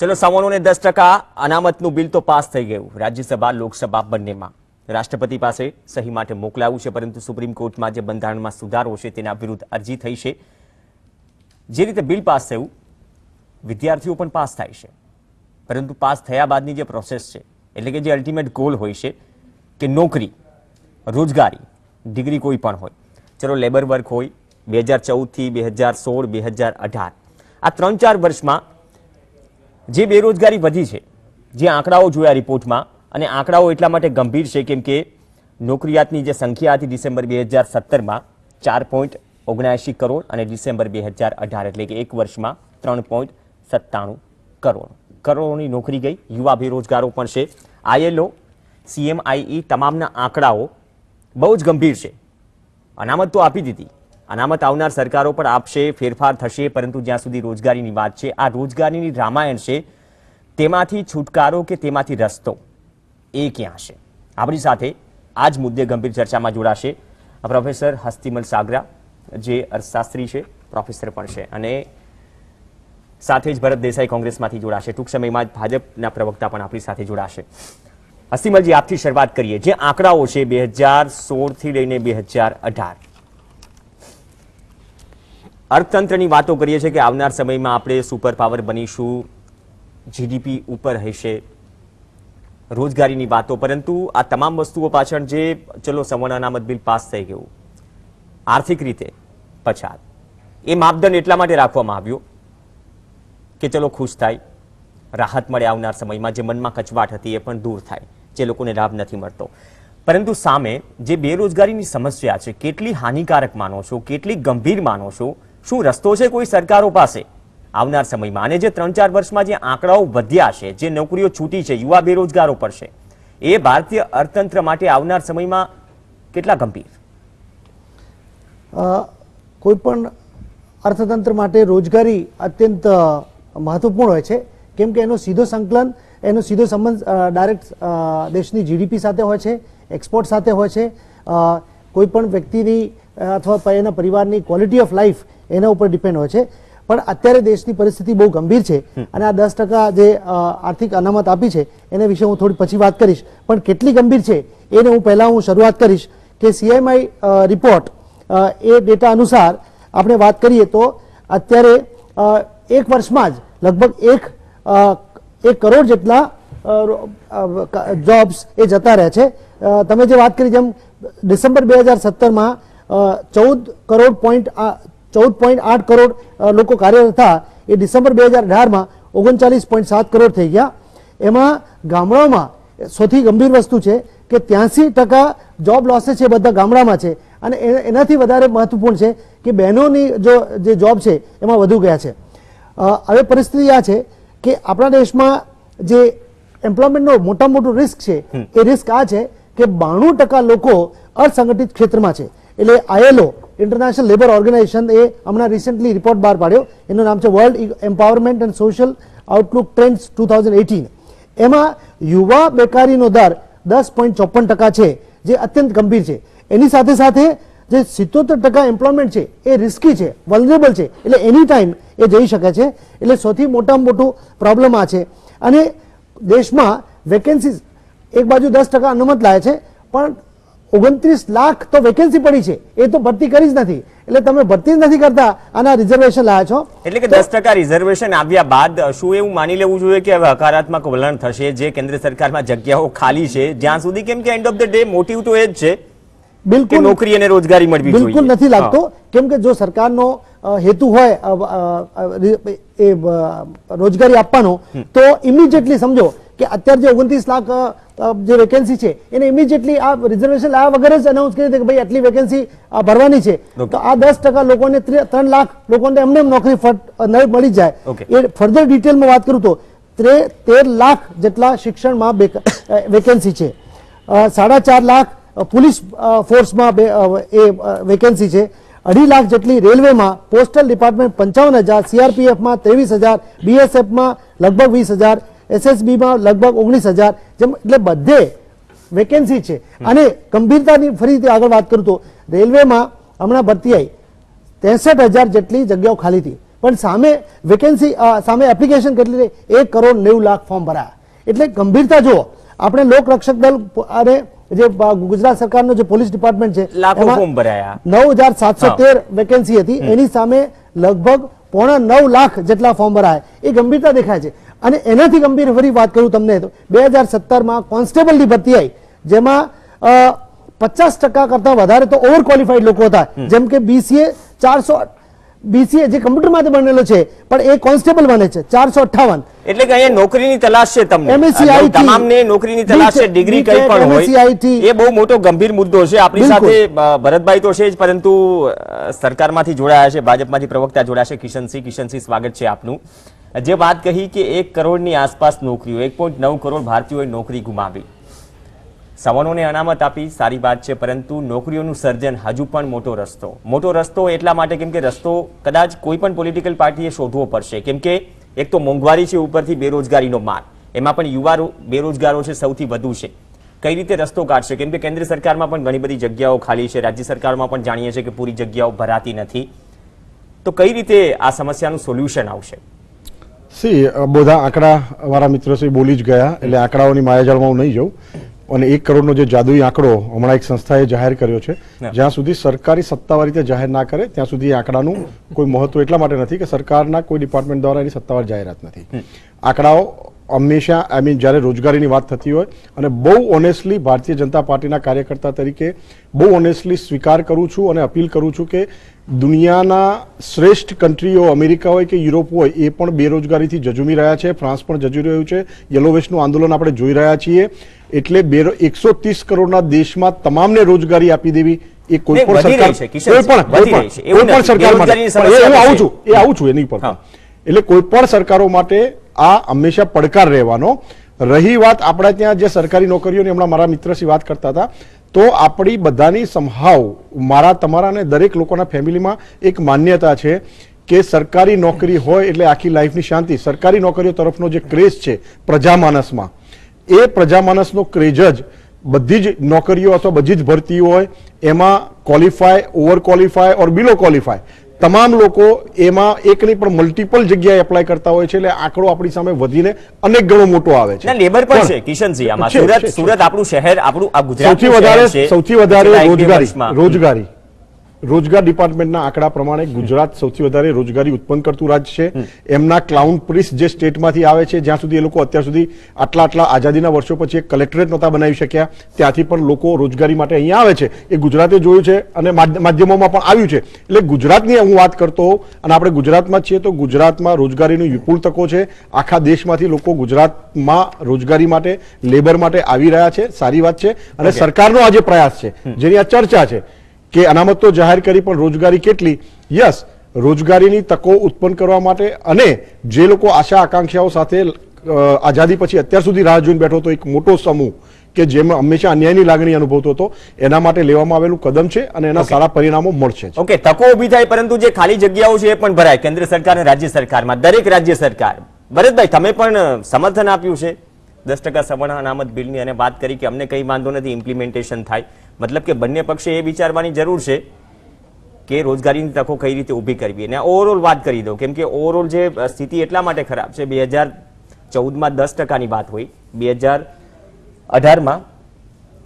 ચલો સવાણું દસ ટકા અનામતનું બિલ તો પાસ થઈ ગયું રાજ્યસભા, લોકસભા બંનેમાં. રાષ્ટ્રપતિ પાસે સહી માટે મોકલાયું છે, પરંતુ સુપ્રીમ કોર્ટમાં જે બંધારણમાં સુધારો છે તેના વિરુદ્ધ અરજી થઈ છે. જે રીતે બિલ પાસ થયું, વિદ્યાર્થીઓ પણ પાસ થાય છે. પરંતુ પાસ થયા બાદની જે પ્રોસેસ છે, એટલે કે જે અલ્ટિમેટ ગોલ હોય છે, કે નોકરી, રોજગારી, ડિગ્રી કોઈ પણ હોય. ચલો, લેબર વર્ક હોય, બે હજાર ચૌદથી બે હજાર સોળ, બે હજાર અઢાર. આ ત્રણ ચાર વર્ષમાં જે બેરોજગારી વધી છે, જે આંકડાઓ જોયા રિપોર્ટમાં, અને આંકડાઓ એટલા માટે ગંભીર છે કેમ કે નોકરિયાતની જે સંખ્યા હતી ડિસેમ્બર બે હજાર સત્તરમાં ચાર પોઈન્ટ ઓગણએંશી કરોડ અને ડિસેમ્બર બે હજાર અઢાર એટલે કે એક વર્ષમાં ત્રણ પોઈન્ટ સત્તાણું કરોડ. કરોડોની નોકરી ગઈ, યુવા બેરોજગારો પણ છે. આઈએલઓ, સીએમઆઈઈ તમામના આંકડાઓ બહુ જ ગંભીર છે. અનામત તો આપી દીધી. અનામત આવનાર સરકારો પણ આપશે, ફેરફાર થશે, પરંતુ જ્યાં સુધી રોજગારીની વાત છે, આ રોજગારીની રામાયણ છે, તેમાંથી છુટકારો કે તેમાંથી રસ્તો એ ક્યાં છે? આપણી સાથે આ જ મુદ્દે ગંભીર ચર્ચામાં જોડાશે પ્રોફેસર હસ્તિમલ સાગરા, જે અર્થશાસ્ત્રી છે, પ્રોફેસર પણ છે. અને સાથે જ ભરત દેસાઈ કોંગ્રેસમાંથી જોડાશે. ટૂંક સમયમાં જ ભાજપના પ્રવક્તા પણ આપણી સાથે જોડાશે. હસ્તિમલજી, આપથી શરૂઆત કરીએ. જે આંકડાઓ છે, બે હજાર સોળથી લઈને બે હજાર અઢાર. અર્થતંત્રની વાતો કરીએ છીએ કે આવનાર સમયમાં આપણે સુપર પાવર બનીશું. જીડીપી ઉપર હશે રોજગારીની વાતો. પરંતુ આ તમામ વસ્તુઓ પાછળ જે, ચલો સવર્ણ અનામત બિલ પાસ થઈ ગયું, આર્થિક રીતે પછાત, એ માપદંડ એટલા માટે રાખવામાં આવ્યો કે ચલો, ખુશ થાય. રાહત મળે આવનાર સમયમાં, જે મનમાં કચવાટ હતી એ પણ દૂર થાય, જે લોકોને લાભ નથી મળતો. પરંતુ સામે જે બેરોજગારીની સમસ્યા છે, કેટલી હાનિકારક માનો છો, કેટલી ગંભીર માનો છો શું રસ્તો છે કોઈ સરકારો પાસે? આવનાર સમયમાં અને જે ત્રણ ચાર વર્ષમાં જે આંકડાઓ વધ્યા છે, જે નોકરીઓ છૂટી છે, યુવા બેરોજગારો પર છે, એ ભારતીય અર્થતંત્ર માટે આવનાર સમયમાં કેટલા ગંભીર? કોઈ પણ અર્થતંત્ર માટે રોજગારી અત્યંત મહત્વપૂર્ણ હોય છે. કેમ કે એનો સીધો સંકલન, એનો સીધો સંબંધ ડાયરેક્ટ દેશની જીડીપી સાથે હોય છે, એક્સપોર્ટ સાથે હોય છે. કોઈ પણ વ્યક્તિની અથવા એના પરિવારની ક્વોલિટી ઓફ લાઈફ એના ઉપર ડિપેન્ડ હોય છે. પણ અત્યારે દેશની પરિસ્થિતિ બહુ ગંભીર છે અને આ દસ ટકા જે આર્થિક અનામત આપી છે એના વિશે હું થોડી પછી વાત કરીશ. પણ કેટલી ગંભીર છે એને હું પહેલાં હું શરૂઆત કરીશ કે સીએમઆઈ રિપોર્ટ એ ડેટા અનુસાર આપણે વાત કરીએ તો અત્યારે એક વર્ષમાં જ લગભગ એક એક કરોડ જેટલા જોબ્સ એ જતા રહે છે. તમે જે વાત કરી જેમ ડિસેમ્બર બે હજાર સત્તરમાં ચૌદ કરોડ પોઈન્ટ ચૌદ પોઈન્ટ આઠ કરોડ લોકો કાર્યરત હતા. એ ડિસેમ્બર બે હજાર અઢારમાં ઓગણચાલીસ પોઈન્ટ સાત કરોડ થઈ ગયા. એમાં ગામડાઓમાં સૌથી ગંભીર વસ્તુ છે કે ત્યાંસી ટકા જોબ લોસેસ છે બધા ગામડામાં છે. અને એનાથી વધારે મહત્વપૂર્ણ છે કે બહેનોની જો જે જોબ છે એમાં વધુ ગયા છે. હવે પરિસ્થિતિ આ છે કે આપણા દેશમાં જે એમ્પ્લોયમેન્ટનો મોટા મોટું રિસ્ક છે એ રિસ્ક આ છે કે બાણું ટકા લોકો અસંગઠિત ક્ષેત્રમાં છે. એટલે આઈએલઓ ઇન્ટરનેશનલ લેબર ઓર્ગેનાઇઝેશન એ હમણાં રિસેન્ટલી રિપોર્ટ બહાર પાડ્યો. એનું નામ છે world employment and social outlook trends two એમાં યુવા બેકારીનો દર દસ પોઈન્ટ ચોપન ટકા છે, જે અત્યંત ગંભીર છે. એની સાથે સાથે જે સિત્તોતેર ટકા એમ્પ્લોયમેન્ટ છે, એ રિસ્કી છે વલ્નરેબલ છે. એટલે એની ટાઈમ એ જઈ શકે છે. એટલે સૌથી મોટામાં મોટું પ્રોબ્લેમ આ છે. અને દેશમાં વેકેન્સીઝ એક બાજુ દસ ટકા અનુમત લાવે છે, પણ ઓગણત્રીસ લાખ તો વેકેન્સી પડી છે. એ તો ભરતી કરી જ નથી. એટલે તમે ભરતી જ નથી કરતા અને રિઝર્વેશન લાયા છો. એટલે કે દસ ટકા રિઝર્વેશન આવ્યા બાદ શું એવું માની લેવું જોઈએ કે હવે હકારાત્મક વલણ થશે, જે કેન્દ્ર સરકારમાં જગ્યાઓ ખાલી છે? જ્યાં સુધી કેમ કે end of the day motive તો એ જ છે. બિલકુલ નોકરી અને રોજગારી મળવી જોઈએ. બિલકુલ નથી લાગતો. કેમ કે જો સરકારનો હેતુ હોય એ રોજગારી આપવાનો તો ઇમિડિયેટલી સમજો કે અત્યારે જે ઓગણત્રીસ લાખ જે વેકેન્સી છે એને ઇમિડિયેટલી આ રિઝર્વેશન લાવ્યા વગર જ અનાઉન્સ કરી કે ભાઈ આટલી વેકેન્સી ભરવાની છે. તો આ દસ ટકા લોકોને ત્રણ લાખ લોકોને એમને નોકરી મળી જાય. એ ફર્ધર ડિટેલમાં વાત કરું તો ત્રે- લાખ જેટલા શિક્ષણમાં વેકેન્સી છે. સાડા ચાર લાખ પોલીસ ફોર્સમાં બે- એ વેકેન્સી છે. અઢી લાખ જેટલી રેલવેમાં પોસ્ટલ ડિપાર્ટમેન્ટ પંચાવન હજાર સીઆરપીએફમાં ત્રેવીસ હજાર બીએસએફમાં લગભગ વીસ હજાર એસએસબીમાં લગભગ ઓગણીસ હજાર જેમ એટલે બધે વેકેન્સી છે. અને ગંભીરતાની ફરીથી આગળ વાત કરું તો રેલવેમાં હમણાં ભરતી આવી ત્રેસઠ હજાર જેટલી જગ્યાઓ ખાલી હતી. પણ સામે વેકેન્સી સામે એપ્લિકેશન કેટલી રહી? એક કરોડ નેવું લાખ ફોર્મ ભરાયા. એટલે ગંભીરતા જુઓ. આપણે લોકરક્ષક દળ અને જે ગુજરાત સરકારનો જે પોલીસ ડિપાર્ટમેન્ટ છે લાખો ફોર્મ ભરાયા. નવ હજાર સાતસો તેર વેકેન્સી હતી એની સામે લગભગ પોણા નવ લાખ જેટલા ફોર્મ ભરાયા. એ ગંભીરતા દેખાય છે. અને એનાથી ગંભીર ફરી વાત કરું તમને તો બે હજાર સત્તરમાં કોન્સ્ટેબલની ભરતી આવી જેમાં પચાસ ટકા કરતા વધારે તો ઓવર ક્વોલિફાઈડ લોકો હતા. જેમ કે બીસીએ ચારસો બીસીએ જે કમ્પ્યુટરમાંથી બનેલો છે પણ એ કોન્સ્ટેબલ બને છે ચારસો અઠાવન એટલે કે અહીંયા નોકરીની તલાશ છે તમને. એમએસસીઆઈ તમામને નોકરીની તલાશ છે ડિગ્રી કઈ પણ હોય એ બહુ મોટો ગંભીર મુદ્દો છે. આપણી સાથે ભરતભાઈ તો છે જ પરંતુ સરકારમાંથી જોડાયા છે ભાજપમાંથી પ્રવક્તા જોડાશે કિશનસિંહ કિશનસિંહ સ્વાગત છે આપનું. જે વાત કહી કે એક કરોડની આસપાસ નોકરીઓ એક પોઈન્ટ નવ કરોડ ભારતીયોએ નોકરી ગુમાવી. સવર્ણોને અનામત આપી સારી વાત છે, પરંતુ નોકરીઓનું સર્જન હજુ પણ મોટો રસ્તો. મોટો રસ્તો એટલા માટે કેમ કે રસ્તો કદાચ કોઈ પણ પોલિટિકલ પાર્ટીએ શોધવો પડશે. કેમ કે એક તો મોંઘવારી છે, ઉપરથી બેરોજગારીનો માર. એમાં પણ યુવા બેરોજગારો છે, સૌથી વધુ છે. કઈ રીતે રસ્તો કાઢશે? કેમ કે કેન્દ્ર સરકારમાં પણ ઘણી બધી જગ્યાઓ ખાલી છે. રાજ્ય સરકારમાં પણ જાણીએ છીએ કે પૂરી જગ્યાઓ ભરાતી નથી. તો કઈ રીતે આ સમસ્યાનું સોલ્યુશન આવશે? સી બધા આંકડા વાળા મિત્રો શ્રી બોલી જ ગયા. એટલે આંકડાઓની માયાજાળમાં હું નહીં જાઉં. અને એક કરોડનો જે જાદુઈ આંકડો હમણાં એક સંસ્થાએ જાહેર કર્યો છે જ્યાં સુધી સરકારી સત્તાવાર રીતે જાહેર ના કરે ત્યાં સુધી આંકડાનું કોઈ મહત્વ એટલા માટે નથી કે સરકારના કોઈ ડિપાર્ટમેન્ટ દ્વારા એની સત્તાવાર જાહેરાત નથી. આંકડાઓ હંમેશા આઈ મીન જ્યારે રોજગારીની વાત થતી હોય અને બહુ ઓનેસ્ટલી ભારતીય જનતા પાર્ટીના કાર્યકર્તા તરીકે બહુ ઓનેસ્ટલી સ્વીકાર કરું છું અને અપીલ કરું છું કે દુનિયાના શ્રેષ્ઠ કન્ટ્રીઓ અમેરિકા હોય કે યુરોપ હોય એ પણ બેરોજગારીથી જજુમી રહ્યા છે ફ્રાન્સ પણ જજુમી રહ્યું છે યલો વેસ્ટનું આંદોલન આપણે જોઈ રહ્યા છીએ. એટલે બેરો એકસો ત્રીસ કરોડના દેશમાં તમામને રોજગારી આપી દેવી એ કોઈ પણ સરકાર કોઈ પણ કોઈ પણ. સરકાર માટે. એ હું આવું છું. એ આવું છું એની પર. એટલે કોઈ પણ સરકારો માટે આ હંમેશા પડકાર રહેવાનો. રહી વાત આપણા ત્યાં જે સરકારી નોકરીઓની હમણાં મારા મિત્રશ્રી વાત કરતા હતા, તો આપણી બધાની સંભાવ મારા, તમારા અને દરેક લોકોના ફેમિલીમાં એક માન્યતા છે કે સરકારી નોકરી હોય એટલે આખી લાઈફની શાંતિ. સરકારી નોકરીઓ તરફનો જે ક્રેઝ છે પ્રજામાનસમાં, એ પ્રજામાનસનો ક્રેઝ જ બધી જ નોકરીઓ અથવા બધી જ ભરતીઓ હોય, એમાં qualify over qualify or below qualify તમામ લોકો એમાં એક નહીં પણ મલ્ટિપલ જગ્યાએ એપ્લાય કરતા હોય છે એટલે આંકડો આપણી સામે વધીને અનેક ગણો મોટો આવે છે. લેબર પણ છે કિશનજી આમાં સુરત. સુરત આપણું શહેર આપણું આ ગુજરાત સૌથી વધારે સૌથી વધારે રોજગારી રોજગારી. રોજગાર ડિપાર્ટમેન્ટના આંકડા પ્રમાણે ગુજરાત સૌથી વધારે રોજગારી ઉત્પન્ન કરતું રાજ્ય છે. એમના ક્લાઉન પ્રિસ જે સ્ટેટમાંથી આવે છે જ્યાં સુધી એ લોકો અત્યાર સુધી આટલા આટલા આઝાદીના વર્ષો પછી એક કલેક્ટરેટ નહોતા બનાવી શક્યા ત્યાંથી પણ લોકો રોજગારી માટે અહીંયા આવે છે. એ ગુજરાતે જોયું છે અને માધ્ય- માધ્યમોમાં પણ આવ્યું છે. એટલે ગુજરાતની હું વાત કરતો અને આપણે ગુજરાતમાં જ છીએ તો ગુજરાતમાં રોજગારીની વિપુલ તકો છે. આખા દેશમાંથી લોકો ગુજરાતમાં રોજગારી માટે લેબર માટે આવી રહ્યા છે. સારી વાત છે. અને સરકારનો આજે પ્રયાસ છે. જેની આ ચર્ચા છે. કે અનામત તો જાહેર કરી પણ રોજગારી કેટલી? યસ રોજગારીની તકો ઉત્પન્ન કરવા માટે અને જે લોકો આશા આકાંક્ષાઓ સાથે આઝાદી પછી અત્યાર સુધી રાહ જોઈને બેઠો હતો એક મોટો સમૂહ કે જેમાં હંમેશા અન્યાયની લાગણી અનુભવતો હતો એના માટે લેવામાં આવેલું કદમ છે અને એના સારા પરિણામો મળશે ઓકે તકો ઊભી થાય પરંતુ જે ખાલી જગ્યાઓ છે એ પણ ભરાય કેન્દ્ર સરકાર અને રાજ્ય સરકારમાં દરેક રાજ્ય સરકાર. ભરતભાઈ તમે પણ સમર્થન આપ્યું છે? દસ ટકા સવર્ણ અનામત બિલની અને વાત કરી કે અમને કઈ વાંધો નથી ઇમ્પ્લિમેન્ટેશન થાય. મતલબ કે બંને પક્ષે એ વિચારવાની જરૂર છે કે રોજગારીની તકો કઈ રીતે ઊભી કરવી. અને ઓવરઓલ વાત કરી દઉં, કેમ કે ઓવરઓલ જે સ્થિતિ એટલા માટે ખરાબ છે, બે હજાર ચૌદમાં દસ ટકાની વાત હોય, બે હજાર અઢારમાં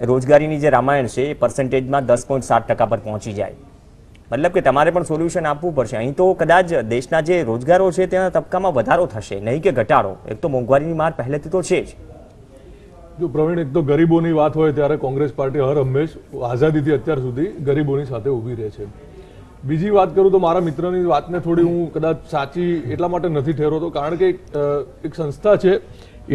રોજગારીની જે રામાયણ છે, એ પર્સન્ટેજમાં દસ પોઈન્ટ સાત ટકા પર પહોંચી જાય. મતલબ કે તમારે પણ સોલ્યુશન આપવું પડશે. અહીં તો કદાચ દેશના જે રોજગારો છે, તેના તબક્કામાં વધારો થશે. નહીં કે ઘટાડો. એક તો મોંઘવારીની માર પહેલેથી તો છે જ. જો પ્રવીણ એક તો ગરીબોની વાત હોય ત્યારે કોંગ્રેસ પાર્ટી હર હંમેશ આઝાદીથી અત્યાર સુધી ગરીબોની સાથે ઊભી રહે છે. બીજી વાત કરું તો મારા મિત્રની વાતને થોડી હું કદાચ સાચી એટલા માટે નથી ઠેરવતો કારણ કે એક, સંસ્થા છે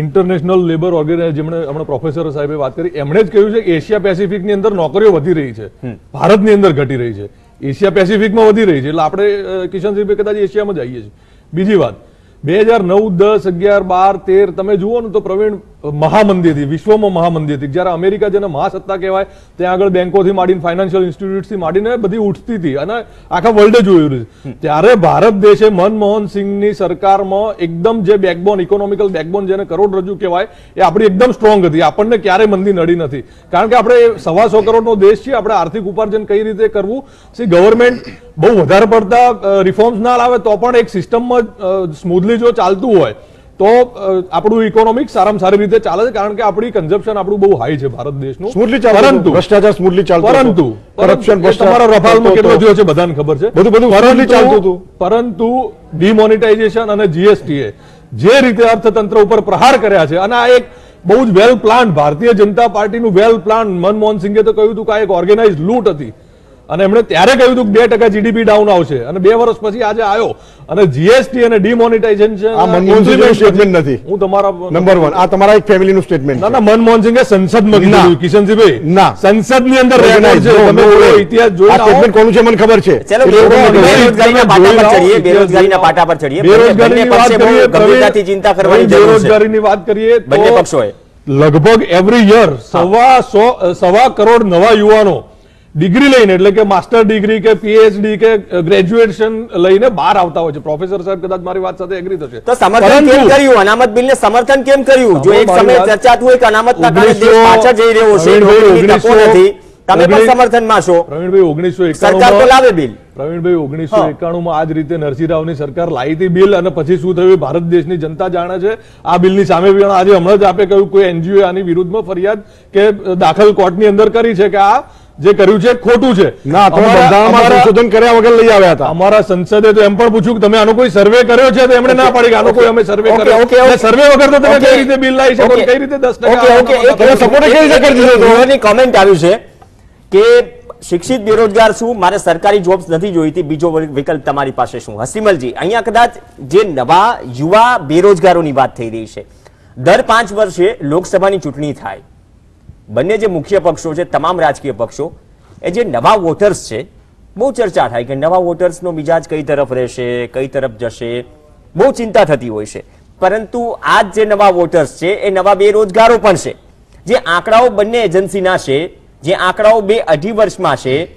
ઇન્ટરનેશનલ લેબર ઓર્ગેનાઇઝ જેમણે હમણાં પ્રોફેસર સાહેબે વાત કરી. એમણે જ કહ્યું છે કે એશિયા પેસિફિકની અંદર નોકરીઓ વધી રહી છે. ભારતની અંદર ઘટી રહી છે. એશિયા પેસિફિકમાં વધી રહી છે. એટલે આપણે કિશન સાહેબે કદાચ એશિયામાં જ આવીએ છીએ. બીજી વાત બે હજાર નવ, દસ, અગિયાર, બાર, તેર, તમે જુઓ ને તો પ્રવીણ મહામંદી હતી વિશ્વમાં મહામંદી હતી જ્યારે અમેરિકા જેને મહાસત્તા કહેવાય, ત્યાં આગળ બેંકોથી માંડીને ફાઇનાન્શિયલ ઇન્સ્ટિટ્યૂટથી માંડીને બધી ઉઠતી હતી અને આખા વર્લ્ડે જોયું છે. ત્યારે ભારત દેશે મનમોહન સિંહની સરકારમાં એકદમ જે બેકબોન ઇકોનોમિકલ બેકબોન જેને કરોડરજ્જુ કહેવાય, એ આપણી એકદમ સ્ટ્રોંગ હતી. આપણને ક્યારેય મંદી નડી નથી. કારણ કે આપણે સવા સો કરોડનો દેશ છીએ, આપણે આર્થિક ઉપાર્જન કઈ રીતે કરવું? સી ગવર્મેન્ટ બહુ વધારે પડતા રિફોર્મ્સ ના લાવે તો પણ એક સિસ્ટમમાં સ્મૂથલી જો ચાલતું હોય તો આપણું ઇકોનોમિક સારામાં સારી રીતે ચાલે છે કારણ કે આપણી કન્ઝપ્શન આપણું બહુ હાઈ છે ભારત દેશનું. સ્મૂથલી ચાલે પરંતુ ભ્રષ્ટાચાર સ્મૂથલી ચાલતો પરંતુ કરપ્શન ભ્રષ્ટાચાર રફાલમાં કેટલો જોયો છે બધાને ખબર છે? બધું- બધું smoothly ચાલતું હતું. પરંતુ ડિમોનિટાઇઝેશન અને જીએસટી એ જે રીતે અર્થતંત્ર ઉપર પ્રહાર કર્યા છે અને આ એક બહુ જ વેલ પ્લાન ભારતીય જનતા પાર્ટીનું વેલ પ્લાન મનમોહન સિંઘે તો કહ્યું હતું કે આ એક ઓર્ગેનાઇઝ લૂંટ હતી. અને એમણે ત્યારે કહ્યું હતું કે બે ટકા જીડીપી ડાઉન આવશે. અને બે વર્ષ પછી આજે આવ્યો અને જીએસટી અને ડિમોનિટાઇઝેશન નથી. હું તમારા નંબર વન આ તમારા એક ફેમિલીનું સ્ટેટમેન્ટ ના ના મનમોહન સિંઘે સંસદમાં. કીધું કિશનસિંહભાઈ ના. સંસદની અંદર છે. તમે ઇતિહાસ આ સ્ટેટમેન્ટ કોનું છે મને ખબર છે? ચલો એટલે એવું બે- નથી. બેરોજગારીના પાટા પર ચડીએ બેરોજગારીના પાટા પર ચડીએ. બંને- બંને બેરોજગારીની વાત કરીએ ગંભીરતાથી ચિંતા કરવાની જરૂર છે. બેરોજગારીની વાત કરીએ બંને પક્ષોએ. લગભગ એવરી યર સવા સો સવા કરોડ નવા યુવાનો ડિગ્રી લઈને એટલે કે માસ્ટર ડિગ્રી કે પીએચડી કે ગ્રેજ્યુએશન લઈને બહાર આવતા હોય છે. પ્રોફેસર સાહેબ કદાચ મારી વાત સાથે એગ્રી થશે. તો સમર્થન કેમ કર્યું? અનામત બિલને સમર્થન કેમ કર્યું? જો એક સમય ચર્ચાતું હોય કે અનામતના કારણે દેશ પાછળ જઈ રહ્યો છે નોકરીની તકો નથી. તમે પણ સમર્થનમાં છો. પ્રવીણભાઈ ઓગણીસો સરકાર તો લાવે બિલ. પ્રવીણભાઈ ઓગણીસો એકાણું માં આ જ રીતે નરસિંહ રાવની સરકાર લાવી હતી બિલ અને પછી શું થયું? ભારત દેશની જનતા જાણે છે. આ બિલની સામે આજે હમણાં જ આપે કહ્યું કોઈ એનજીઓ આની વિરુદ્ધમાં ફરિયાદ કે દાખલ કોર્ટની અંદર કરી છે કે આ જે કર્યું છે ખોટું છે. ના તમે બંધારણમાં સંશોધન કર્યા વગર લઈ આવ્યા હતા. અમારા સંસદે તો એમ પણ પૂછ્યું કે તમે આનો કોઈ સર્વે કર્યો છે? તો એમણે ના પાડી કે આનો કોઈ અમે સર્વે કર્યો. ઓકે. સર્વે વગર તો તમે કઈ રીતે બિલ લાવી શકો? કઈ રીતે દસ ઓકે, ઓકે, તમે support કઈ રીતે કરી દીધો કોમેન્ટ આવ્યું છે કે શિક્ષિત બેરોજગાર શું? મારે સરકારી જોબ્સ નથી જોઈતી. બીજો વિકલ્પ તમારી પાસે શું? હસીમલજી અહીંયા કદાચ જે નવા યુવા બેરોજગારોની વાત થઈ રહી છે. દર પાંચ વર્ષે લોકસભાની ચૂંટણી થાય. બંને જે મુખ્ય પક્ષો છે, તમામ રાજકીય પક્ષો, એ જે નવા વોટર્સ છે, બહુ ચર્ચા થાય કે નવા વોટર્સનો મિજાજ કઈ તરફ રહેશે, કઈ તરફ જશે, બહુ ચિંતા થતી હોય છે. પરંતુ આ જે નવા વોટર્સ છે, એ નવા બેરોજગારો પણ છે. જે આંકડાઓ બંને એજન્સીના છે, જે આંકડાઓ બે અઢી વર્ષમાં છે,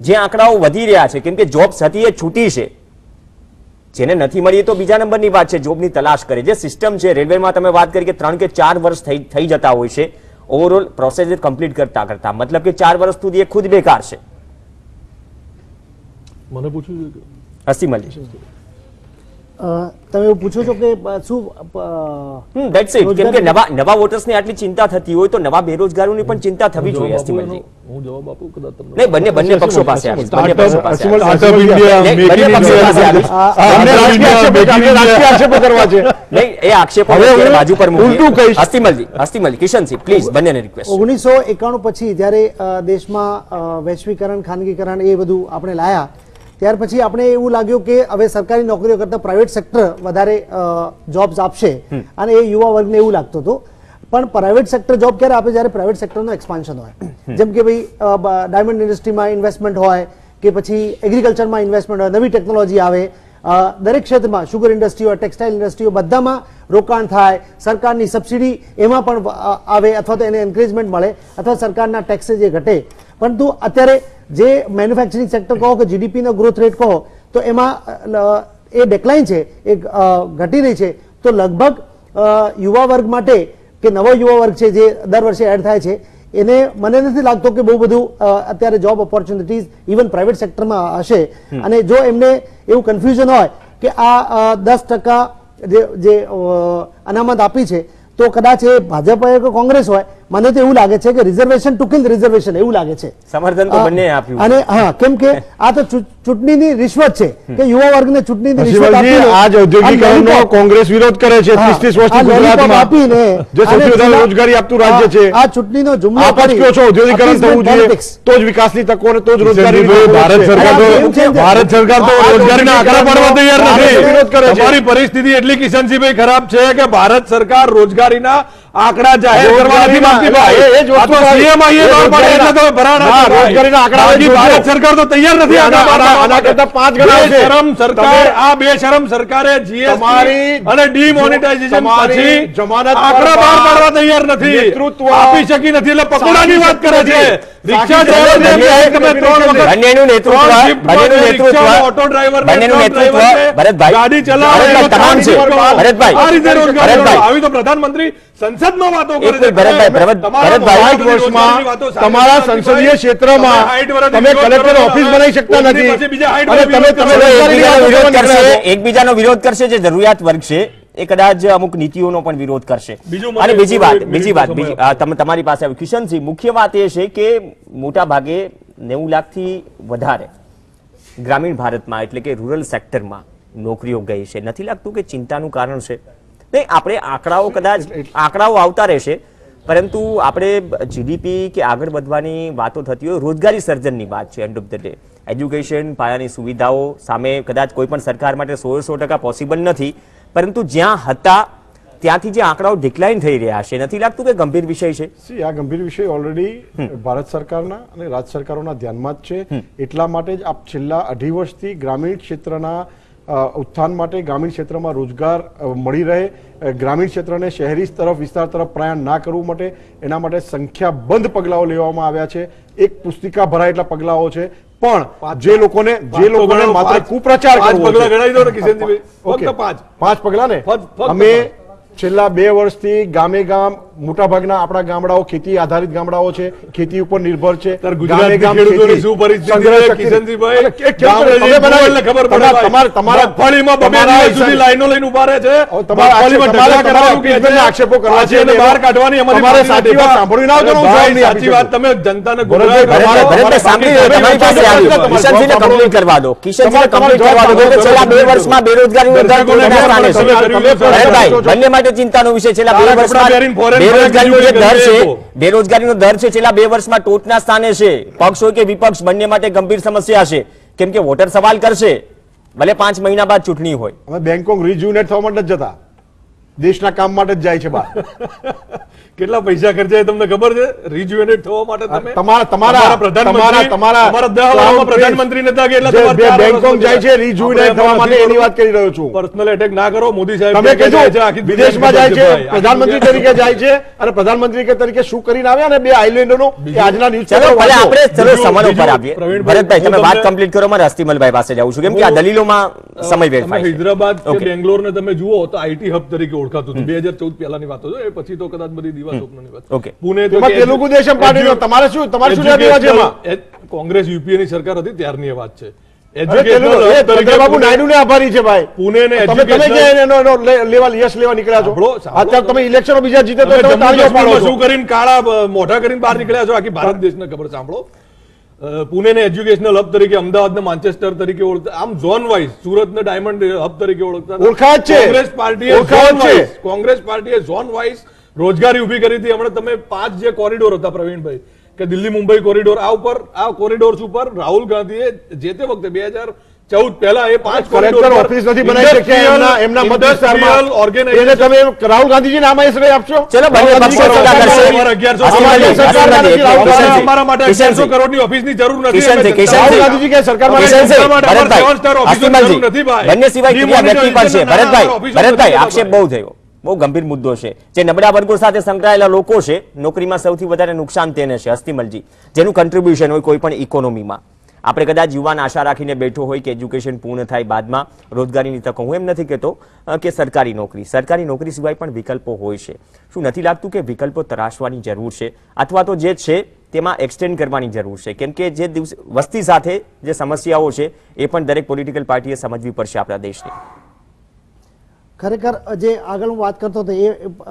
જે આંકડાઓ વધી રહ્યા છે, કેમ કે હતી એ છૂટી છે. જેને નથી મળી તો બીજા નંબરની વાત છે જોબની તલાશ કરે. જે સિસ્ટમ છે રેલવેમાં તમે વાત કરી કે ત્રણ કે ચાર વર્ષ થઈ થઈ જતા હોય છે ઓવરઓલ પ્રોસેસ કમ્પ્લીટ કરતા કરતા મતલબ કે ચાર વર્ષ સુધી એ ખુદ બેકાર છે મને પૂછ્યું છે કે હસીમલજી અ, તમે એવું પૂછો છો કે શું અ, હમ કેમ કે નવા નવા વોટર્સની આટલી ચિંતા થતી હોય તો નવા બેરોજગારોની પણ ચિંતા થવી જોઈએ એનો? હું જવાબ આપું કદાચ તમને નહીં બંને બંને પક્ષો પાસે બંને પક્ષો પાસે બંને આક્ષેપો- કરવા છે. નહીં એ આક્ષેપો બાજુ પર. ઉલટું કહીશ. પ્લીઝ બંનેને રિક્વેસ્ટ ઓગણીસો એકાણું પછી જ્યારે દેશમાં વૈશ્વિકરણ ખાનગીકરણ એ બધું આપણે લાયા ત્યાર પછી આપણે એવું લાગ્યું કે હવે સરકારી નોકરીઓ કરતાં પ્રાઇવેટ સેક્ટર વધારે જોબ્સ આપશે અને એ યુવા વર્ગને એવું લાગતું હતું. પણ પ્રાઇવેટ સેક્ટર જોબ ક્યારે આપે જ્યારે પ્રાઇવેટ સેક્ટરનું એક્સપાન્શન હોય? જેમ કે ભાઈ ડાયમંડ ઇન્ડસ્ટ્રીમાં ઇન્વેસ્ટમેન્ટ હોય કે પછી એગ્રીકલ્ચરમાં ઇન્વેસ્ટમેન્ટ હોય નવી ટેકનોલોજી આવે દરેક ક્ષેત્રમાં શુગર ઇન્ડસ્ટ્રી હોય ટેક્સટાઇલ ઇન્ડસ્ટ્રી હોય બધામાં રોકાણ થાય સરકારની સબસિડી એમાં પણ આવે અથવા તો એને એન્કરેજમેન્ટ મળે અથવા સરકારના ટેક્સેસ જે ઘટે. પરંતુ અત્યારે જે મેન્યુફેક્ચરિંગ સેક્ટર કહો કે જીડીપીનો ગ્રોથ રેટ કહો તો એમાં એ ડેકલાઇન છે એ ઘટી રહી છે. તો લગભગ યુવા વર્ગ માટે કે નવો યુવા વર્ગ છે જે દર વર્ષે એડ થાય છે એને મને નથી લાગતો કે બહુ બધું અત્યારે જોબ ઓપોર્ચ્યુનિટીઝ ઇવન પ્રાઇવેટ સેક્ટરમાં હશે. અને જો એમને એવું કન્ફ્યુઝન હોય કે આ દસ ટકા જે અનામત આપી છે તો કદાચ એ ભાજપ હોય કે કોંગ્રેસ હોય મને તો એવું લાગે છે કે રિઝર્વેશન ટુ કિલ રિઝર્વેશન એવું લાગે છે. સમર્થન તો બંને આપ્યું. અને હા કેમ કે આ તો ચૂંટણીની રિશ્વત છે કે યુવા વર્ગને ચૂંટણીની રિશ્વત આપીને આજ ઔદ્યોગિકરણનો કોંગ્રેસ વિરોધ કરે છે હા, 30 વર્ષથી ગુજરાતમાં. આપીને જે સૌથી વધારે રોજગારી આપતું રાજ્ય છે. આ ચૂંટણીનો જુમલો કરી. છો ઔદ્યોગિકરણ થવું જોઈએ તો જ વિકાસની તકો અને તો જ રોજગારી ભારત સરકાર તો ભારત સરકાર તો રોજગારીના આંકડા પાડવા તૈયાર નથી. વિરોધ કરે છે. તમારી પરિસ્થિતિ એટલી કિશનજીભાઈ ખરાબ છે કે ભારત સરકાર રોજગારીના આંકડા જાહેર કરવા નથી માંગતી ભાઈ એ- એ જ વસ્તુ આ તો ભાઈ. CM આઈએ બહાર પાડે એટલે તો ભરાડા ના. રોજગારીના આંકડા ભારત સરકાર તો તૈયાર નથી આના-. કરતા પાંચ ગણા છે. શરમ સરકાર આ બે શરમ સરકારે જીએસટી તમારી- અને ડિમોનેટાઇઝેશન પછી જમાનત આંકડા બહાર પાડવા તૈયાર નથી નેતૃત્વ આપી શકી નથી એટલે પકોડાની વાત કરે છે રિક્ષા ડ્રાઈવર ને. તમે ત્રણ વખત બંનેનું નેતૃત્વ બંનેનું નેતૃત્વ ઓટો ડ્રાઈવર બંનેનું નેતૃત્વ ભરતભાઈ ગાડી ચલાવે તમામ છે ભરતભાઈ આ રીતે રોજગાર આવી તો પ્રધાનમંત્રી સંસદમાં વાતો કરે છે. ભરતભાઈ, તમારા સંસદીય ક્ષેત્રમાં તમે કલેક્ટર ઓફિસ બનાવી શકતા નથી. અને તમે તમે એકબીજાનો વિરોધ કરશે જે જરૂરિયાત વર્ગ છે એ કદાચ અમુક નીતિઓનો પણ વિરોધ કરશે. અને બીજી વાત બીજી વાત બીજી તમારી પાસે કિશનસિંહ મુખ્ય વાત એ છે કે મોટા ભાગે નેવું લાખથી વધારે ગ્રામીણ ભારતમાં એટલે કે રૂરલ સેક્ટરમાં નોકરીઓ ગઈ છે. નથી લાગતું કે ચિંતાનું કારણ છે? નહીં આપણે આંકડાઓ કદાચ આંકડાઓ આવતા રહેશે પરંતુ આપણે જીડીપી કે આગળ વધવાની વાતો થતી હોય રોજગારી સર્જનની વાત છે end of the day education પાયાની સુવિધાઓ સામે કદાચ કોઈ પણ સરકાર માટે સો સો ટકા પોસિબલ નથી પરંતુ જ્યાં હતા ત્યાંથી જે આંકડાઓ ડિક્લાઇન થઈ રહ્યા છે નથી લાગતું કે ગંભીર વિષય છે? સી આ ગંભીર વિષય ઓલરેડી ભારત સરકારના અને રાજ્ય સરકારોના ધ્યાનમાં જ છે. એટલા માટે જ આપ છેલ્લા અઢી વર્ષથી ગ્રામીણ ક્ષેત્રના ઉત્થાન માટે ગ્રામીણ ક્ષેત્રમાં રોજગાર મળી રહે. ગ્રામીણ ક્ષેત્રને શહેરી તરફ વિસ્તાર તરફ પ્રયાણ ના કરવું માટે એના માટે સંખ્યાબંધ પગલાઓ લેવામાં આવ્યા છે. એક પુસ્તિકા ભરાય એટલા પગલાઓ છે. પણ જે લોકોને જે લોકોને માત્ર કુપ્રચાર પાંચ કરવો પગલાં ગણાવી દો ને કિશનજીભાઈ. પાંચ. પાંચ પગલા ને? અમે છેલ્લા બે વર્ષથી ગામે ગામ મોટાભાગના આપણા ગામડાઓ ખેતી આધારિત ગામડાઓ છે ખેતી ઉપર નિર્ભર છે. આક્ષેપ- કરવા છે બહાર કાઢવાની અમારી સાચી વાત ને સાચી તમે જનતાને કમ્પ્લીટ કરવા દો. કિશનજીને કમ્પ્લીટ કરવા દો. છેલ્લા બે વર્ષમાં બેરોજગારીનો દર ટોચના સ્થાને છે. ભરતભાઈ, બંને માટે ચિંતાનો વિષય છેલ્લા બે વર્ષમાં બેરોજગારીનો જે દર છે બેરોજગારીનો દર છે છેલ્લા બે વર્ષમાં ટોચના સ્થાને છે. પક્ષ હોય કે વિપક્ષ બંને માટે ગંભીર સમસ્યા છે. કેમ કે વોટર સવાલ કરશે ભલે પાંચ મહિના બાદ ચૂંટણી હોય. હવે બેંકોક રિજ્યુનેટ થવા માટે જ જતા. દેશના કામ માટે જ જાય છે બહાર. કેટલા પૈસા ખર્ચાય તમને ખબર છે રિજુએનેટ થવા માટે તમે તમારા- તમારા- પ્રધાનમંત્રી તમારા- તમારા પ્રધાનમંત્રી નતા કે એટલે જાય છે થયા. થવા માટે એની વાત કરી રહ્યો છું. પર્સનલ એટેક ના કરો મોદી સાહેબ તમે વિદેશમાં જાય છે. પ્રધાનમંત્રી તરીકે જાય છે અને પ્રધાનમંત્રી કે તરીકે શું કરીને આવ્યા ને બે આઈલેન્ડનો આજના ચલો ચેનલ ભલે આપણે ચલો સમાન ઉપર આવીએ ભરતભાઈ તમે વાત કમ્પ્લીટ કરો મારે અસ્તિમલભાઈ પાસે જવું છું કેમ કે આ દલીલોમાં સમય વેડફાય છે. હૈદરાબાદ કે. બેંગ્લોરને તમે જુઓ તો આઈટી હબ તરીકે ઓળખાતું હતું બે હજાર ચૌદ પહેલાની વાતો છે એ પછી તો કદાચ બધી દિવા સ્વપ્નની વાત. Okay. પુણે તો તેલુગુ દેશમ પાર્ટીનો તમારે શું તમારે શું લેવા દેવા છે એમાં કોંગ્રેસ યુપીએ ની સરકાર હતી ત્યારની વાત છે. આભારી ભાઈ. પુણે ને લેવા યશ લેવા નીકળ્યા. અત્યારે તમે ઇલેક્શનો બીજા જીતે તો શું કરીને કાળા મોઢા કરીને બહાર નીકળ્યા છો? આખી ભારત દેશને ખબર સાંભળો. પુણેને એજ્યુકેશનલ હબ તરીકે અમદાવાદને માન્ચેસ્ટર તરીકે ઓળખતા આમ ઝોન વાઇઝ સુરતને ડાયમંડ હબ તરીકે ઓળખતા ઓળખાય છે. કોંગ્રેસ પાર્ટીએ છે. કોંગ્રેસ પાર્ટીએ ઝોન વાઇઝ રોજગારી ઊભી કરી હતી. હમણાં તમે પાંચ જે કોરિડોર હતા પ્રવીણભાઈ કે દિલ્હી મુંબઈ કોરિડોર આ ઉપર આ કોરિડોર્સ ઉપર રાહુલ ગાંધીએ જે તે વખતે બે હજાર ચૌદ પહેલા એ પાંચ કોરિડોર ઓફિસ નથી બનાવી શક્યા એમના એમના એને તમે રાહુલ ગાંધીજી નામ આશ્રય આપશો? ચલો બંને પક્ષો ગાંધીજી કરશે. અમારી માટે કિશનજી. 100 કરોડની ઓફિસની જરૂર નથી. રાહુલ ગાંધીજી કે સરકાર માટે ભરતભાઈ, નથી. ભાઈ. બંને સિવાય વ્યક્તિ છે. ભરતભાઈ ભરતભાઈ આક્ષેપ બહુ થયો. બહુ ગંભીર મુદ્દો છે. જે નબળા વર્ગો સાથે સંકળાયેલા લોકો છે, નોકરીમાં સૌથી વધારે નુકસાન તેને છે અસ્થિમલજી જેનું કન્ટ્રીબ્યુશન હોય કોઈ પણ ઇકોનોમીમાં આપણે કદાચ યુવાન આશા રાખીને બેઠો હોય કે એજ્યુકેશન પૂર્ણ થાય બાદમાં, રોજગારીની તકો. હું એમ નથી કહેતો કે સરકારી નોકરી. સરકારી નોકરી સિવાય પણ વિકલ્પો હોય છે. શું નથી લાગતું કે વિકલ્પો તરાશવાની જરૂર છે? અથવા તો જે છે, તેમાં એક્સટેન્ડ કરવાની જરૂર છે. કેમ કે જે દિવસ, વસ્તી સાથે જે સમસ્યાઓ છે, એ પણ દરેક પોલિટિકલ પાર્ટીએ સમજવી પડશે આપણા દેશની. ખરેખર જે આગળ હું વાત કરતો હતો એ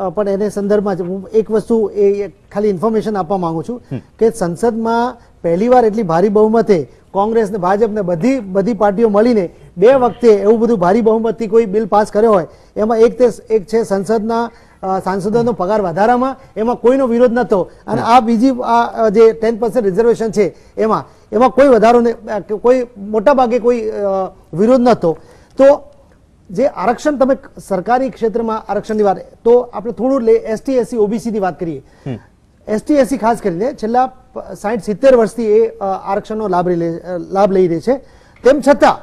પણ એને સંદર્ભમાં જ હું એક વસ્તુ એ ખાલી ઇન્ફોર્મેશન આપવા માંગુ છું કે સંસદમાં પહેલીવાર એટલી ભારી બહુમતે કોંગ્રેસ ને ભાજપ ને બધી બધી પાર્ટીઓ મળીને બે વખતે એવું બધું ભારી બહુમતથી કોઈ બિલ પાસ કર્યો હોય એમાં એક તે એક છે સંસદના સાંસદોનો પગાર વધારામાં એમાં કોઈનો વિરોધ નહોતો અને આ બીજી આ જે ટેન પર્સન્ટ રિઝર્વેશન છે એમાં એમાં કોઈ વધારો કોઈ મોટા ભાગે કોઈ વિરોધ નહોતો તો જે આરક્ષણ તમે સરકારી ક્ષેત્રમાં આરક્ષણની વાત તો આપણે થોડું લે એસટી એસસી ઓબીસી ની વાત કરીએ. એસટી એસસી ખાસ કરીને છેલ્લા સાઠ સિત્તેર વર્ષથી એ આરક્ષણનો લાભ લઈ લે- લાભ લઈ રહી છે. તેમ છતાં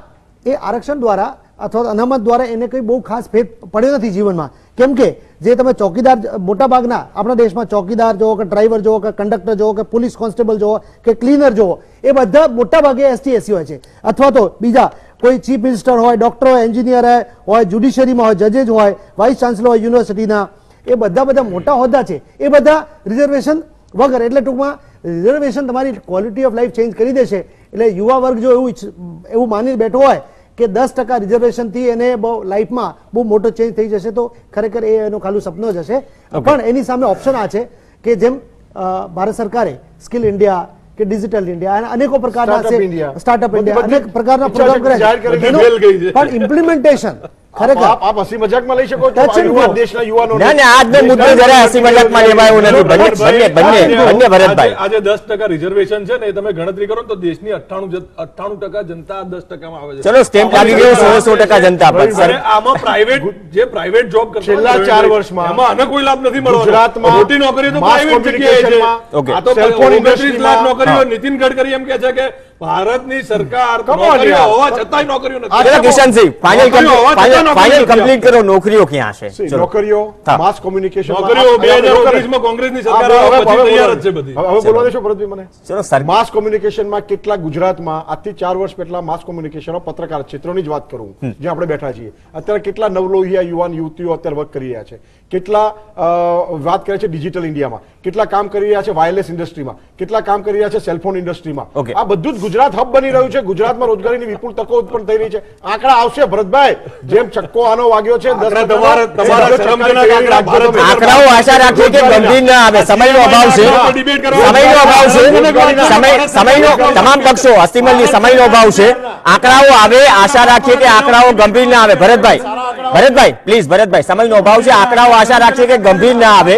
એ આરક્ષણ દ્વારા અથવા અનામત દ્વારા એને કંઈ બહુ ખાસ ભેદ પડ્યો નથી જીવનમાં. કેમ કે જે તમે ચોકીદાર મોટાભાગના આપણા દેશમાં ચોકીદાર જોવો કે ડ્રાઈવર જોવો કે કંડક્ટર જોવો કે પોલીસ કોન્સ્ટેબલ જોવો કે ક્લીનર જોવો એ બધા મોટાભાગે એસટી એસસી હોય છે. અથવા તો બીજા કોઈ ચીફ મિનિસ્ટર હોય ડોક્ટર હોય એન્જિનિયર હોય જ્યુડિશરીમાં હોય જજેજ હોય વાઇસ ચાન્સલર હોય યુનિવર્સિટીના એ બધા બધા મોટા હોદ્દા છે. એ બધા રિઝર્વેશન વગર એટલે ટૂંકમાં રિઝર્વેશન તમારી ક્વોલિટી ઓફ લાઈફ ચેન્જ કરી દેશે. એટલે યુવા વર્ગ જો એવું એવું માની બેઠો હોય કે દસ ટકા રિઝર્વેશનથી એને બહુ લાઈફમાં બહુ મોટો ચેન્જ થઈ જશે તો ખરેખર એ એનું ખાલું સપનો જ હશે. પણ એની સામે ઓપ્શન આ છે કે જેમ ભારત સરકારે સ્કિલ ઇન્ડિયા કે ડિજિટલ ઇન્ડિયા અને અનેકો પ્રકારના. સ્ટાર્ટઅપ ઇન્ડિયા અનેક પ્રકારના પ્રોગ્રામ કરી. પણ ઇમ્પ્લિમેન્ટેશન ખરેખર. આપ આપ હસી મજાકમાં લઈ શકો છો. Touch and યુવાન go. દેશના યુવાનો ના ના આજનો મુદ્દો જરા હસી મજાકમાં લેવાય એવું નથી. બંને બંને બંને બંને ભરતભાઈ. આજે દસ ટકા રિઝર્વેશન છે ને એ તમે ગણતરી કરો તો દેશની અઠ્ઠાણું અઠ્ઠાણું ટકા જનતા દસ ટકામાં આવે છે. ચલો સ્ટેમ્પ લાગી ગયો સો સો ટકા જનતા પર સર આમાં પ્રાઇવેટ જે પ્રાઇવેટ જોબ કરતા છેલ્લા વર્ષમાં આમાં આને કોઈ લાભ નથી મળવાનો. ગુજરાતમાં મોટી નોકરી તો પ્રાઇવેટ જગ્યાએ છે. આ તો cell phone 29 industry લાખ નોકરીઓ નીતિન ગડકરી એમ કે છે કે ભારતની સરકાર નોકરીઓ હોવા છતાંય નોકરીઓ નથી. કિશનસિંહ ફાઇનલ હોવા ફાઇનલ કમ્પ્લીટ કરો નોકરીઓ ક્યાં છે? નોકરીઓ માસ કોમ્યુનિકેશન નોકરીઓ 2019 માં કોંગ્રેસની સરકાર પછી તૈયાર જ છે બધી. હવે બોલવા દેશો ભરતભાઈ મને. ચલો સર. માસ કોમ્યુનિકેશનમાં કેટલા ગુજરાતમાં આજથી ચાર વર્ષ પહેલા માસ કોમ્યુનિકેશનો પત્રકાર ક્ષેત્રોની જ વાત કરું જે આપણે બેઠા છીએ. અત્યારે કેટલા નવલોહિયા યુવાન યુવતીઓ અત્યારે વર્ક કરી રહ્યા છે. કેટલા વાત કરે છે ડિજિટલ ઇન્ડિયામાં કેટલા કામ કરી રહ્યા છે વાયરલેસ ઇન્ડસ્ટ્રીમાં કેટલા કામ કરી રહ્યા છે સેલફોન ઇન્ડસ્ટ્રીમાં. આ બધું જ ગુજરાત હબ બની રહ્યું છે. ગુજરાતમાં રોજગારીની વિપુલ તકો ઉત્પન્ન થઈ રહી છે. આંકડા આવશે ભરતભાઈ. જેમ ચક્કો આનો વાગ્યો છે. આંકડાઓ આશા રાખીએ કે ગંભીર ના આવે. સમયનો અભાવ છે. સમયનો અભાવ છે. સમય સમયનો તમામ પક્ષો અસ્તિમલની સમયનો અભાવ છે. આંકડાઓ આવે આશા રાખીએ કે આંકડાઓ ગંભીર ના આવે. ભરતભાઈ ભરતભાઈ પ્લીઝ ભરતભાઈ સમયનો અભાવ છે. આંકડાઓ આશા રાખીએ કે ગંભીર ના આવે.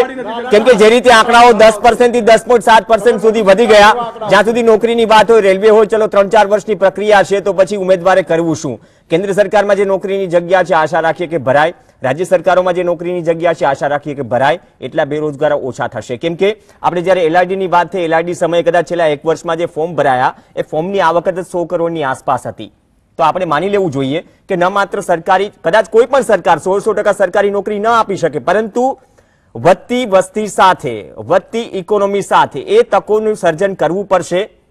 કેમ કે જે રીતે આંકડાઓ દસ પર્સન્ટથી દસ પોઈન્ટ સાત પર્સન્ટ સુધી વધી ગયા જ્યાં સુધી નોકરીની વાત હોય રેલવે હોય ચલો ત્રણ ચાર વર્ષની પ્રક્રિયા છે, તો પછી ઉમેદવારે કરવું શું? કેન્દ્ર સરકારમાં જે નોકરીની જગ્યા છે, આશા રાખીએ કે ભરાય. રાજ્ય સરકારોમાં જે નોકરીની જગ્યા છે, આશા રાખીએ કે ભરાય. એટલા બેરોજગારો ઓછા થશે. કેમ કે આપણે જ્યારે એલઆરડીની વાત થઈ એલઆરડી સમયે કદાચ છેલ્લા એક વર્ષમાં જે ફોર્મ ભરાયા, એ ફોર્મની આવક જ સો કરોડની આસપાસ હતી. તો આપણે માની લેવું જોઈએ કે ન માત્ર સરકારી, કદાચ કોઈ પણ સરકાર, સોળસો ટકા સરકારી નોકરી ન આપી શકે, પરંતુ વધતી વસ્તી સાથે, વધતી ઇકોનોમી સાથે એ તકોનું સર્જન કરવું પડશે.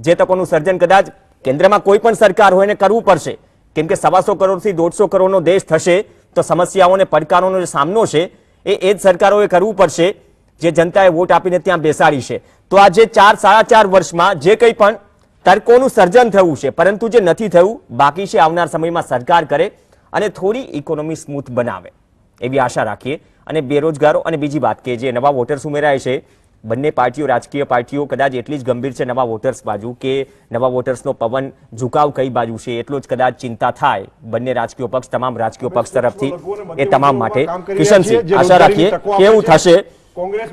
જે તકોનું સર્જન કદાચ કેન્દ્રમાં કોઈ પણ સરકાર હોય એને કરવું પડશે. કેમ કે સવાસો કરોડથી દોઢસો કરોડનો દેશ થશે, તો સમસ્યાઓને પડકારોનો જે સામનો છે, એ એ જ સરકારોએ કરવું પડશે, જે જનતાએ વોટ આપીને ત્યાં બેસાડી છે. તો આ જે ચાર, સાડા ચાર વર્ષમાં જે કંઈ પણ તર્કોનું સર્જન થયું છે, પરંતુ જે નથી થયું, બાકી છે આવનાર સમયમાં સરકાર કરે અને થોડી ઇકોનોમી સ્મૂથ બનાવે. એવી આશા રાખીએ. અને બેરોજગારો અને બીજી વાત કે જે નવા વોટર્સ ઉમેરાય છે બંને પાર્ટીઓ રાજકીય પાર્ટીઓ કદાચ એટલી જ ગંભીર છે નવા વોટર્સ બાજુ કે નવા વોટર્સનો પવન ઝુકાવ કઈ બાજુ છે એટલો જ કદાચ ચિંતા થાય બંને રાજકીય પક્ષ તમામ રાજકીય પક્ષ તરફથી એ તમામ માટે. કિશનસિંહ આશા રાખીએ કેવું થશે?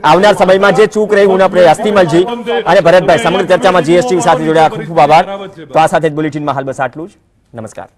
આવનાર સમયમાં જે ચૂક રહી હું આપણે અસ્તિમલજી અને ભરતભાઈ સમગ્ર ચર્ચામાં જીએસટી સાથે જોડાયા. ખૂબ ખૂબ આભાર. તો આ સાથે જ બુલેટિનમાં હાલ બસ આટલું જ. નમસ્કાર.